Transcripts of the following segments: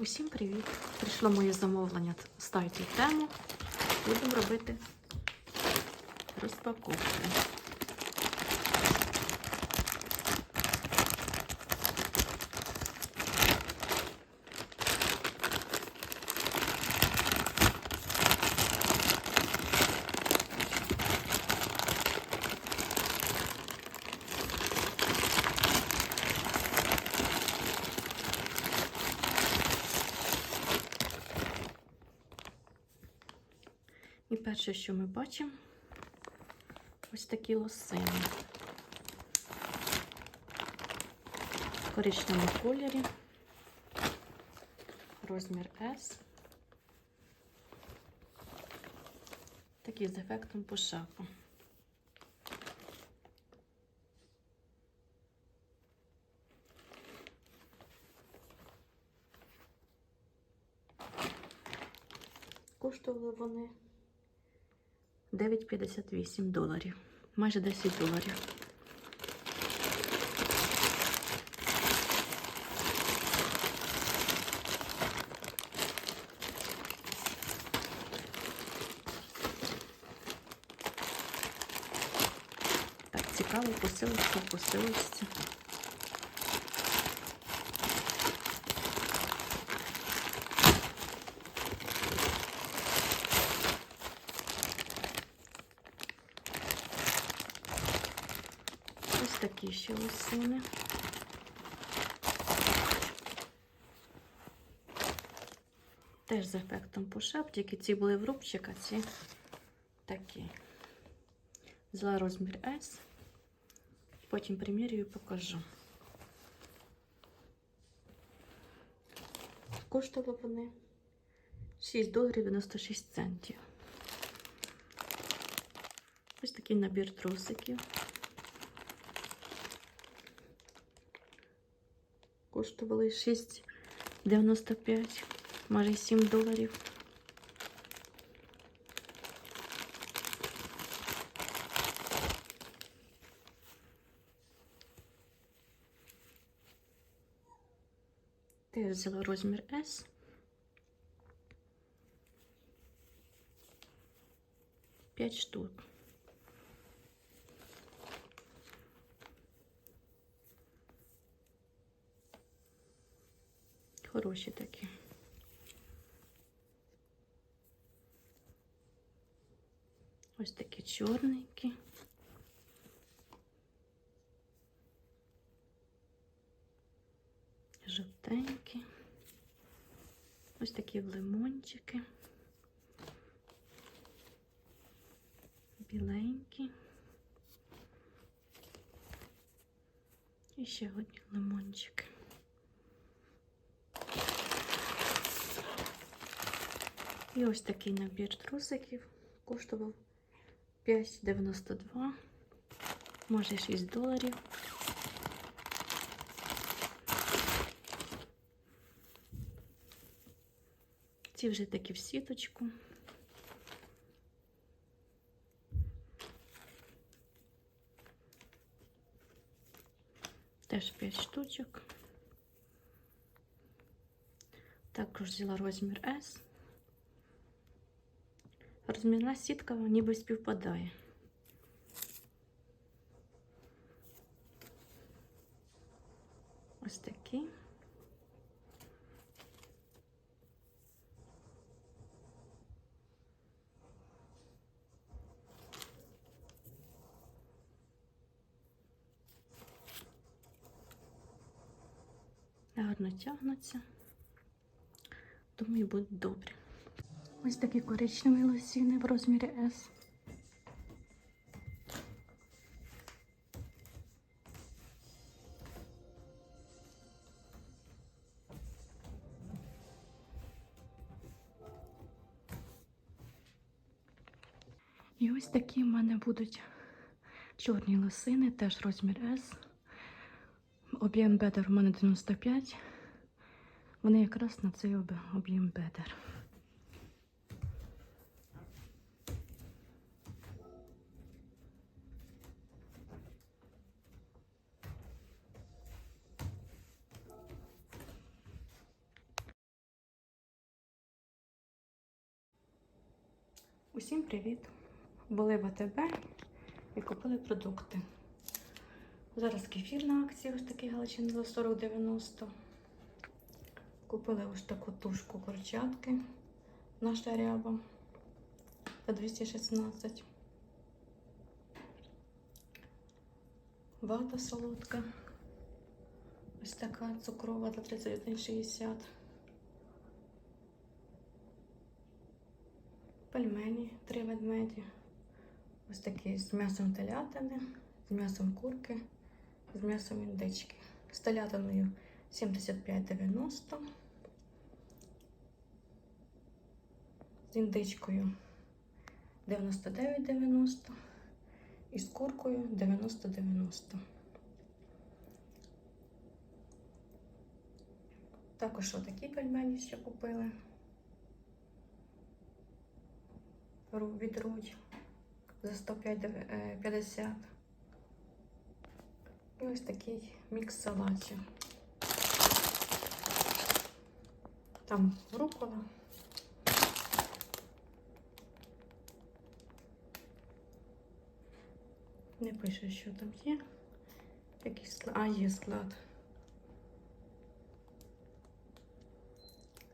Усім привіт! Прийшло моє замовлення з тайті тему. Будемо робити розпаковку. Перше, що ми бачимо, ось такі лосини. В коричневому кольорі. Розмір S. Такі з ефектом пошаку. Коштували вони 9,58 доларів. Майже 10 доларів. Так, цікаво, посилочка, посилочці. Такі ще лосини. Теж з ефектом пушап, тільки ці були в рубчик, а ці такі. Взяла розмір S. Потім примірюю і покажу. Коштували вони 6 доларів 96 центів. Ось такий набір трусиків. Коштували 6,95, майже 7 доларів. Теж взяла розмір S. П'ять штук. Хороші такі. Ось такі чорненькі. Жовтенькі. Ось такі лимончики. Біленькі. І ще одні лимончики. І ось такий набір трусиків коштував 5,92, може 6 доларів. Ці вже такі в сіточку. Теж 5 штучок. Також взяла розмір S. Розмірна сітка ніби співпадає. Ось такі. Гарно тягнуться. Думаю, будуть добрі. Ось такі коричневі лосіни в розмірі S. І ось такі в мене будуть чорні лосини, теж розмір S. Об'єм бедер у мене 95. Вони якраз на цей об'єм бедер. Усім привіт! Були в АТБ і купили продукти. Зараз кефір на акції, ось такий галчин за 40,90. Купили ось таку тушку курчатки наша ряба за 216. Вата солодка. Ось така цукрова за 31,60. Пельмені, три ведмеді. Ось такі з м'ясом телятини, з м'ясом курки, з м'ясом індички. З телятиною 75,90. З індичкою 99,90 і з куркою 90,90. Також отакі пельмені ще купили. Ру- від Рудь за 150. І ось такий мікс салатів. Там рукола. Не пише, що там є. Якийсь склад. А, є склад.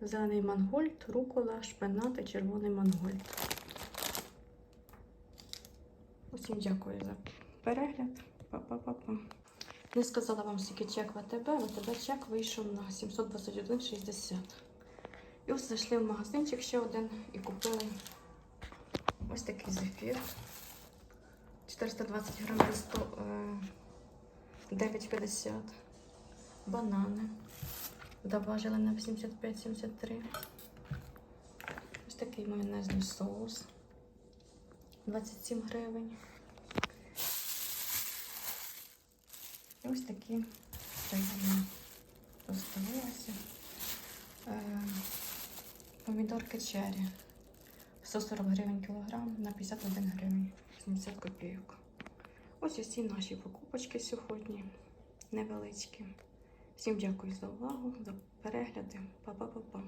Зелений мангольд, рукола, шпинат і червоний мангольд. Усім дякую за перегляд. Па-па-па-па. Не сказала вам, скільки чек в АТБ, в АТБ чек вийшов на 721,60. І ось зайшли в магазинчик ще один і купили ось такий зефір. 420 грам за 100, е, 9,50. Банани. Добавили на 85-73. Ось такий майонезний соус. 27 гривень. І ось такі поставилися. Е, помідорки черрі. 140 гривень кілограм на 51 гривень 70 копійок. Ось усі наші покупочки сьогодні. Невеличкі. Всім дякую за увагу, за перегляди. Па-па-па-па.